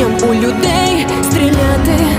вмінням у людей стріляти.